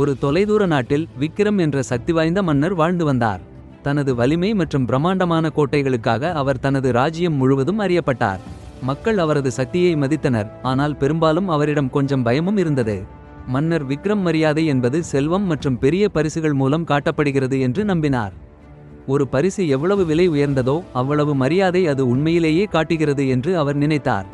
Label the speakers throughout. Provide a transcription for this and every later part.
Speaker 1: ஒரு தொலைதூர நாட்டில் விக்கிரம் என்ற சக்தி வாய்ந்த மன்னர் வாழ்ந்து வந்தார். தனது வலிமை மற்றும் பிரம்மாண்டமான கோட்டைகளுக்காக அவர் தனது ராஜ்யம் முழுவதும் அறியப்பட்டார். மக்கள் அவரது சக்தியை மதித்தனர் ஆனால் பெரும்பாலும் அவரிடம் கொஞ்சம் பயமும் இருந்தது. மன்னர் விக்ரம் மரியாதை என்பது செல்வம் மற்றும் பெரிய பரிசுகள் மூலம் காட்டப்படுகிறது என்று நம்பினார். ஒரு பரிசு எவ்வளவு விலை உயர்ந்ததோ அவ்வளவு மரியாதை அது உண்மையிலேயே காட்டுகிறது என்று அவர் நினைத்தார்.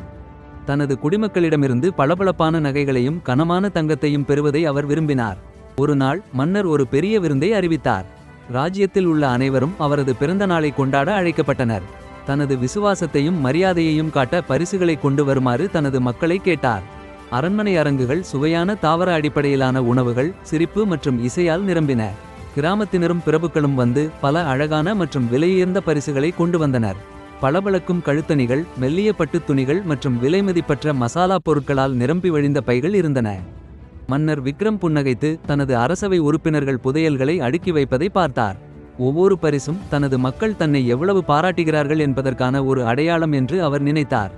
Speaker 1: தனது குடிமக்களிடமிருந்து பளபளப்பான நகைகளையும் கனமான தங்கத்தையும் பெறுவதை அவர் விரும்பினார். ஒரு நாள் மன்னர் ஒரு பெரிய விருந்தை அறிவித்தார். ராஜ்யத்தில் உள்ள அனைவரும் அவரது பிறந்த நாளை கொண்டாட அழைக்கப்பட்டனர். தனது விசுவாசத்தையும் மரியாதையையும் காட்ட பரிசுகளை கொண்டு வருமாறு தனது மக்களை கேட்டார். அரண்மனை அரங்குகள் சுவையான தாவர அடிப்படையிலான உணவுகள் சிரிப்பு மற்றும் இசையால் நிரம்பின. கிராமத்தினரும் பிரபுக்களும் வந்து பல அழகான மற்றும் விலையுயர்ந்த பரிசுகளை கொண்டு வந்தனர். பளபளக்கும் கழுத்தணிகள் மெல்லிய பட்டுத் துணிகள் மற்றும் விலைமதிப்பற்ற மசாலா பொருட்களால் நிரம்பி வழிந்த பைகள் இருந்தன. மன்னர் விக்ரம் புன்னகைத்து தனது அரசவை உறுப்பினர்கள் புதையல்களை அடுக்கி வைப்பதை பார்த்தார். ஒவ்வொரு பரிசும் தனது மக்கள் தன்னை எவ்வளவு பாராட்டுகிறார்கள் என்பதற்கான ஒரு அடையாளம் என்று அவர் நினைத்தார்.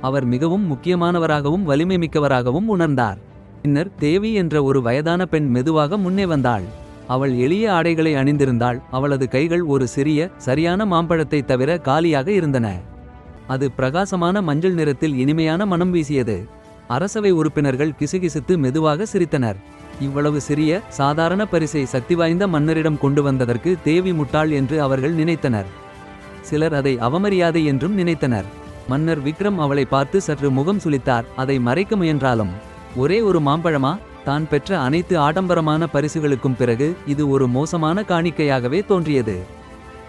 Speaker 1: அவர் மிகவும் முக்கியமானவராகவும் வலிமை மிக்கவராகவும் உணர்ந்தார். பின்னர் தேவி என்ற ஒரு வயதான பெண் மெதுவாக முன்னே வந்தாள். அவள் எளிய ஆடைகளை அணிந்திருந்தாள். அவளது கைகள் ஒரு சிறிய சரியான மாம்பழத்தை தவிர காலியாக இருந்தன. அது பிரகாசமான மஞ்சள் நிறத்தில் இனிமையான மனம் வீசியது. அரசவை உறுப்பினர்கள் கிசுகிசுத்து மெதுவாக சிரித்தனர். இவ்வளவு சிறிய சாதாரண பரிசை சக்திவாய்ந்த மன்னரிடம் கொண்டு வந்ததற்கு தேவி முட்டாள் என்று அவர்கள் நினைத்தனர். சிலர் அதை அவமரியாதை என்றும் நினைத்தனர். மன்னர் விக்ரம் அவளை பார்த்து சற்று முகம் சுளித்தார். அதை மறைக்க முயன்றாலும் ஒரே ஒரு மாம்பழமா? தான் பெற்ற அனைத்து ஆடம்பரமான பரிசுகளுக்கும் பிறகு இது ஒரு மோசமான காணிக்கையாகவே தோன்றியது.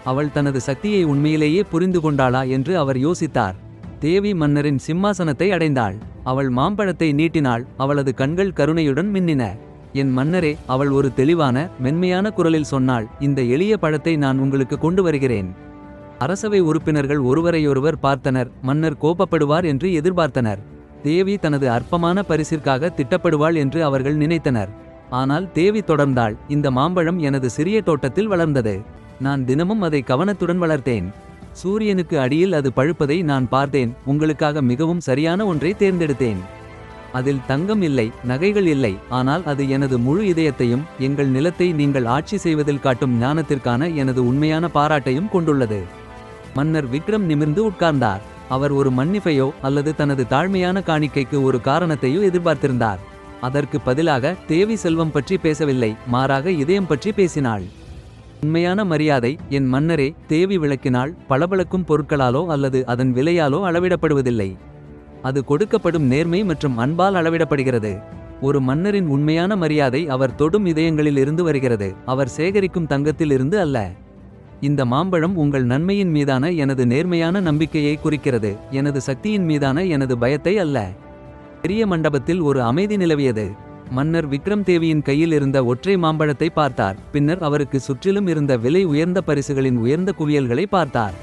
Speaker 1: அவள் தனது சக்தியை உண்மையிலேயே புரிந்து கொண்டாளா? என்று அவர் யோசித்தார். தேவி மன்னரின் சிம்மாசனத்தை அடைந்தாள். அவள் மாம்பழத்தை நீட்டினாள். அவளது கண்கள் கருணையுடன் மின்னின. என் மன்னரே அவள் ஒரு தெளிவான மென்மையான குரலில் சொன்னாள். இந்த எளிய பழத்தை நான் உங்களுக்கு கொண்டு வருகிறேன். அரசவை உறுப்பினர்கள் ஒருவரையொருவர் பார்த்தனர். மன்னர் கோபப்படுவார் என்று எதிர்பார்த்தனர். தேவி தனது அற்பமான பரிசிற்காக திட்டப்படுவாள் என்று அவர்கள் நினைத்தனர். ஆனால் தேவி தொடர்ந்தாள். இந்த மாம்பழம் எனது சிறிய தோட்டத்தில் வளர்ந்தது. நான் தினமும் அதை கவனத்துடன் வளர்த்தேன். சூரியனுக்கு அடியில் அது பழுப்பதை நான் பார்த்தேன். உங்களுக்காக மிகவும் சரியான ஒன்றை தேர்ந்தெடுத்தேன். அதில் தங்கம் இல்லை நகைகள் இல்லை ஆனால் அது எனது முழு இதயத்தையும் எங்கள் நிலத்தை நீங்கள் ஆட்சி செய்வதில் காட்டும் ஞானத்திற்கான எனது உண்மையான பாராட்டையும் கொண்டுள்ளது. மன்னர் விக்ரம் நிமிர்ந்து உட்கார்ந்தார். அவர் ஒரு மன்னிப்பையோ அல்லது தனது தாழ்மையான காணிக்கைக்கு ஒரு காரணத்தையோ எதிர்பார்த்திருந்தார். அதற்கு பதிலாக தேவி செல்வம் பற்றி பேசவில்லை மாறாக இதயம் பற்றி பேசினாள். உண்மையான மரியாதை என் மன்னரே தேவி விளக்கினால் பளபளக்கும் பொருட்களாலோ அல்லது அதன் விலையாலோ அளவிடப்படுவதில்லை. அது கொடுக்கப்படும் நேர்மை மற்றும் அன்பால் அளவிடப்படுகிறது. ஒரு மன்னரின் உண்மையான மரியாதை அவர் தொடும் இதயங்களில் இருந்து வருகிறது. அவர் சேகரிக்கும் தங்கத்தில் இருந்து அல்ல. இந்த மாம்பழம் உங்கள் நன்மையின் மீதான எனது நேர்மையான நம்பிக்கையை குறிக்கிறது. எனது சக்தியின் மீதான எனது பயத்தை அல்ல. பெரிய மண்டபத்தில் ஒரு அமைதி நிலவியது. மன்னர் விக்ரம் தேவியின் கையில் இருந்த ஒற்றை மாம்பழத்தை பார்த்தார். பின்னர் அவருக்கு சுற்றிலும் இருந்த விலை உயர்ந்த பரிசுகளின் உயர்ந்த குவியல்களை பார்த்தார்.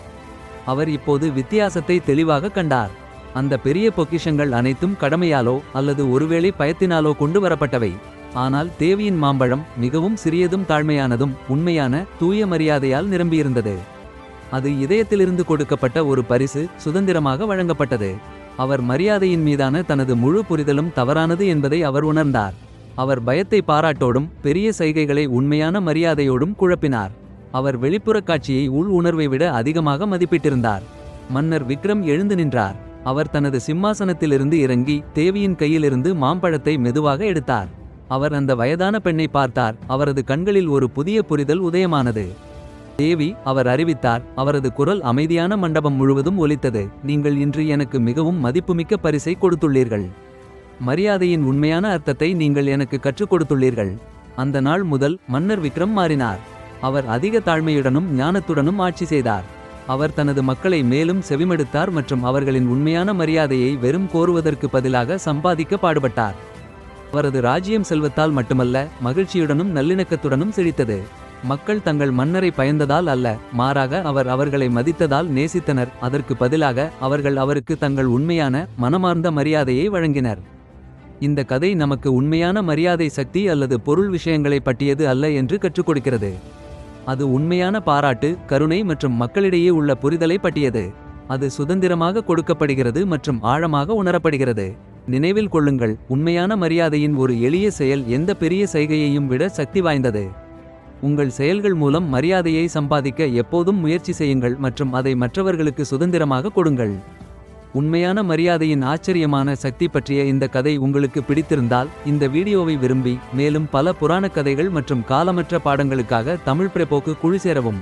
Speaker 1: அவர் இப்போது வித்தியாசத்தை தெளிவாக கண்டார். அந்த பெரிய பொக்கிஷங்கள் அனைத்தும் கடமையாலோ அல்லது ஒருவேளை பயத்தினாலோ கொண்டு வரப்பட்டவை. ஆனால் தேவியின் மாம்பழம் மிகவும் சிறியதும் தாழ்மையானதும் உண்மையான தூய மரியாதையால் நிரம்பியிருந்தது. அது இதயத்திலிருந்து கொடுக்கப்பட்ட ஒரு பரிசு சுதந்திரமாக வழங்கப்பட்டது. அவர் மரியாதையின் மீதான தனது முழு புரிதலும் தவறானது என்பதை அவர் உணர்ந்தார். அவர் பயத்தை பாராட்டோடும் பெரிய சைகைகளை உண்மையான மரியாதையோடும் குழப்பினார். அவர் வெளிப்புறக் காட்சியை உள் உணர்வை விட அதிகமாக மதிப்பிட்டிருந்தார். மன்னர் விக்ரம் எழுந்து நின்றார். அவர் தனது சிம்மாசனத்திலிருந்து இறங்கி தேவியின் கையிலிருந்து மாம்பழத்தை மெதுவாக எடுத்தார். அவர் அந்த வயதான பெண்ணை பார்த்தார். அவரது கண்களில் ஒரு புதிய புரிதல் உதயமானது. தேவி அவர் அறிவித்தார். அவரது குரல் அமைதியான மண்டபம் முழுவதும் ஒலித்தது. நீங்கள் இன்று எனக்கு மிகவும் மதிப்புமிக்க பரிசை கொடுத்துள்ளீர்கள். மரியாதையின் உண்மையான அர்த்தத்தை நீங்கள் எனக்கு கற்றுக் கொடுத்துள்ளீர்கள். அந்த நாள் முதல் மன்னர் விக்ரம் மாறினார். அவர் அதிக தாழ்மையுடனும் ஞானத்துடனும் ஆட்சி செய்தார். அவர் தனது மக்களை மேலும் செவிமடுத்தார் மற்றும் அவர்களின் உண்மையான மரியாதையை வெறும் கோருவதற்கு பதிலாக சம்பாதிக்க பாடுபட்டார். அவரது ராஜ்யம் செல்வத்தால் மட்டுமல்ல மகிழ்ச்சியுடனும் நல்லிணக்கத்துடனும் செழித்தது. மக்கள் தங்கள் மன்னரை பயந்ததால் அல்ல மாறாக அவர் அவர்களை மதித்ததால் நேசித்தனர். அதற்கு பதிலாக அவர்கள் அவருக்கு தங்கள் உண்மையான மனமார்ந்த மரியாதையை வழங்கினர். இந்த கதை நமக்கு உண்மையான மரியாதை சக்தி அல்லது பொருள் விஷயங்களை பற்றியது அல்ல என்று கற்றுக் கொடுக்கிறது. அது உண்மையான பாராட்டு கருணை மற்றும் மக்களிடையே உள்ள புரிதலை பற்றியது. அது சுதந்திரமாக கொடுக்கப்படுகிறது மற்றும் ஆழமாக உணரப்படுகிறது. நினைவில் கொள்ளுங்கள் உண்மையான மரியாதையின் ஒரு எளிய செயல் எந்த பெரிய செய்கையையும் விட சக்தி வாய்ந்தது. உங்கள் செயல்கள் மூலம் மரியாதையை சம்பாதிக்க எப்போதும் முயற்சி செய்யுங்கள் மற்றும் அதை மற்றவர்களுக்கு சுதந்திரமாக கொடுங்கள். உண்மையான மரியாதையின் ஆச்சரியமான சக்தி பற்றிய இந்த கதை உங்களுக்கு பிடித்திருந்தால் இந்த வீடியோவை விரும்பி மேலும் பல புராணக் கதைகள் மற்றும் காலமற்ற பாடங்களுக்காக தமிழ் பிரபோக்கு குழு சேரவும்.